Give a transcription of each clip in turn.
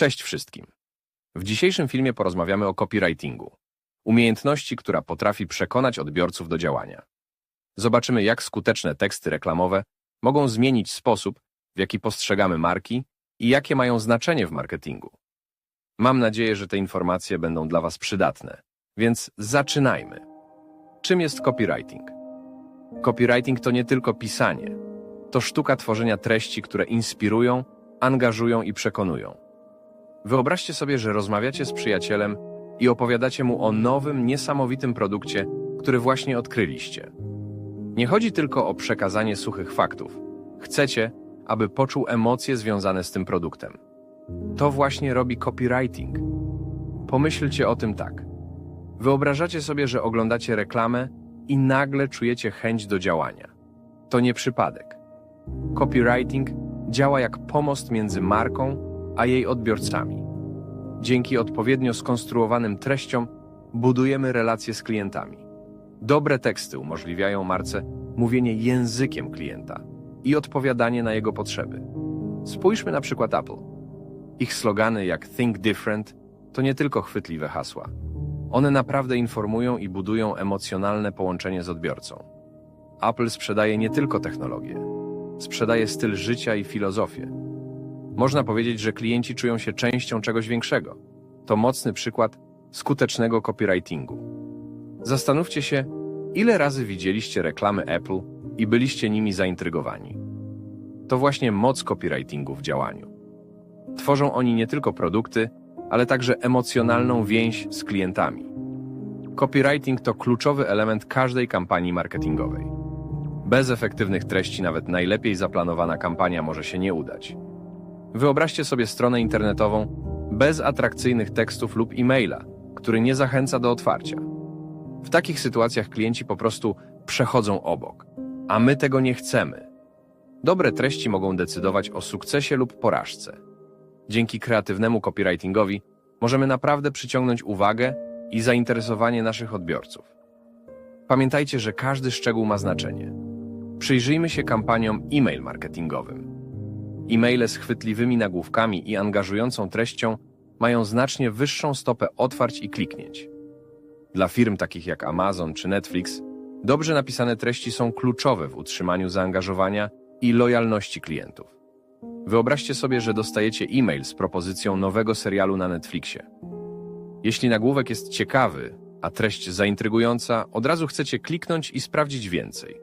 Cześć wszystkim. W dzisiejszym filmie porozmawiamy o copywritingu. Umiejętności, która potrafi przekonać odbiorców do działania. Zobaczymy, jak skuteczne teksty reklamowe mogą zmienić sposób, w jaki postrzegamy marki i jakie mają znaczenie w marketingu. Mam nadzieję, że te informacje będą dla Was przydatne, więc zaczynajmy. Czym jest copywriting? Copywriting to nie tylko pisanie. To sztuka tworzenia treści, które inspirują, angażują i przekonują. Wyobraźcie sobie, że rozmawiacie z przyjacielem i opowiadacie mu o nowym, niesamowitym produkcie, który właśnie odkryliście. Nie chodzi tylko o przekazanie suchych faktów. Chcecie, aby poczuł emocje związane z tym produktem. To właśnie robi copywriting. Pomyślcie o tym tak. Wyobrażacie sobie, że oglądacie reklamę i nagle czujecie chęć do działania. To nie przypadek. Copywriting działa jak pomost między marką a jej odbiorcami. Dzięki odpowiednio skonstruowanym treściom budujemy relacje z klientami. Dobre teksty umożliwiają marce mówienie językiem klienta i odpowiadanie na jego potrzeby. Spójrzmy na przykład Apple. Ich slogany jak Think Different to nie tylko chwytliwe hasła. One naprawdę informują i budują emocjonalne połączenie z odbiorcą. Apple sprzedaje nie tylko technologię, sprzedaje styl życia i filozofię. Można powiedzieć, że klienci czują się częścią czegoś większego. To mocny przykład skutecznego copywritingu. Zastanówcie się, ile razy widzieliście reklamy Apple i byliście nimi zaintrygowani. To właśnie moc copywritingu w działaniu. Tworzą oni nie tylko produkty, ale także emocjonalną więź z klientami. Copywriting to kluczowy element każdej kampanii marketingowej. Bez efektywnych treści nawet najlepiej zaplanowana kampania może się nie udać. Wyobraźcie sobie stronę internetową bez atrakcyjnych tekstów lub e-maila, który nie zachęca do otwarcia. W takich sytuacjach klienci po prostu przechodzą obok, a my tego nie chcemy. Dobre treści mogą decydować o sukcesie lub porażce. Dzięki kreatywnemu copywritingowi możemy naprawdę przyciągnąć uwagę i zainteresowanie naszych odbiorców. Pamiętajcie, że każdy szczegół ma znaczenie. Przyjrzyjmy się kampaniom e-mail marketingowym. E-maile z chwytliwymi nagłówkami i angażującą treścią mają znacznie wyższą stopę otwarć i kliknięć. Dla firm takich jak Amazon czy Netflix, dobrze napisane treści są kluczowe w utrzymaniu zaangażowania i lojalności klientów. Wyobraźcie sobie, że dostajecie e-mail z propozycją nowego serialu na Netflixie. Jeśli nagłówek jest ciekawy, a treść zaintrygująca, od razu chcecie kliknąć i sprawdzić więcej.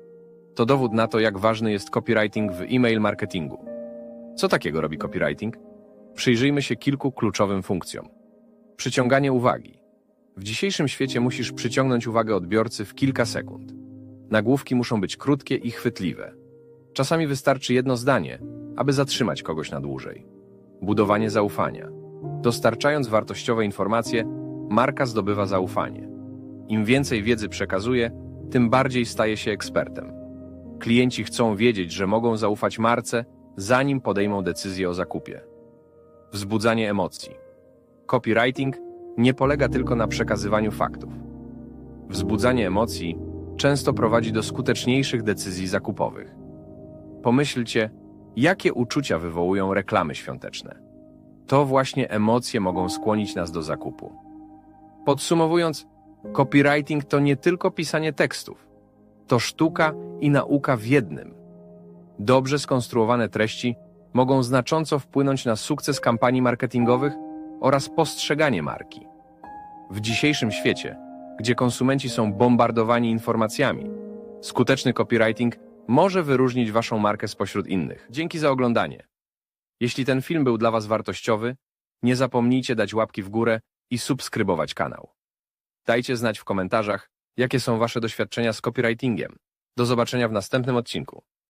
To dowód na to, jak ważny jest copywriting w e-mail marketingu. Co takiego robi copywriting? Przyjrzyjmy się kilku kluczowym funkcjom. Przyciąganie uwagi. W dzisiejszym świecie musisz przyciągnąć uwagę odbiorcy w kilka sekund. Nagłówki muszą być krótkie i chwytliwe. Czasami wystarczy jedno zdanie, aby zatrzymać kogoś na dłużej. Budowanie zaufania. Dostarczając wartościowe informacje, marka zdobywa zaufanie. Im więcej wiedzy przekazuje, tym bardziej staje się ekspertem. Klienci chcą wiedzieć, że mogą zaufać marce zanim podejmą decyzję o zakupie. Wzbudzanie emocji. Copywriting nie polega tylko na przekazywaniu faktów. Wzbudzanie emocji często prowadzi do skuteczniejszych decyzji zakupowych. Pomyślcie, jakie uczucia wywołują reklamy świąteczne. To właśnie emocje mogą skłonić nas do zakupu. Podsumowując, copywriting to nie tylko pisanie tekstów. To sztuka i nauka w jednym. Dobrze skonstruowane treści mogą znacząco wpłynąć na sukces kampanii marketingowych oraz postrzeganie marki. W dzisiejszym świecie, gdzie konsumenci są bombardowani informacjami, skuteczny copywriting może wyróżnić Waszą markę spośród innych. Dzięki za oglądanie. Jeśli ten film był dla Was wartościowy, nie zapomnijcie dać łapki w górę i subskrybować kanał. Dajcie znać w komentarzach, jakie są Wasze doświadczenia z copywritingiem. Do zobaczenia w następnym odcinku.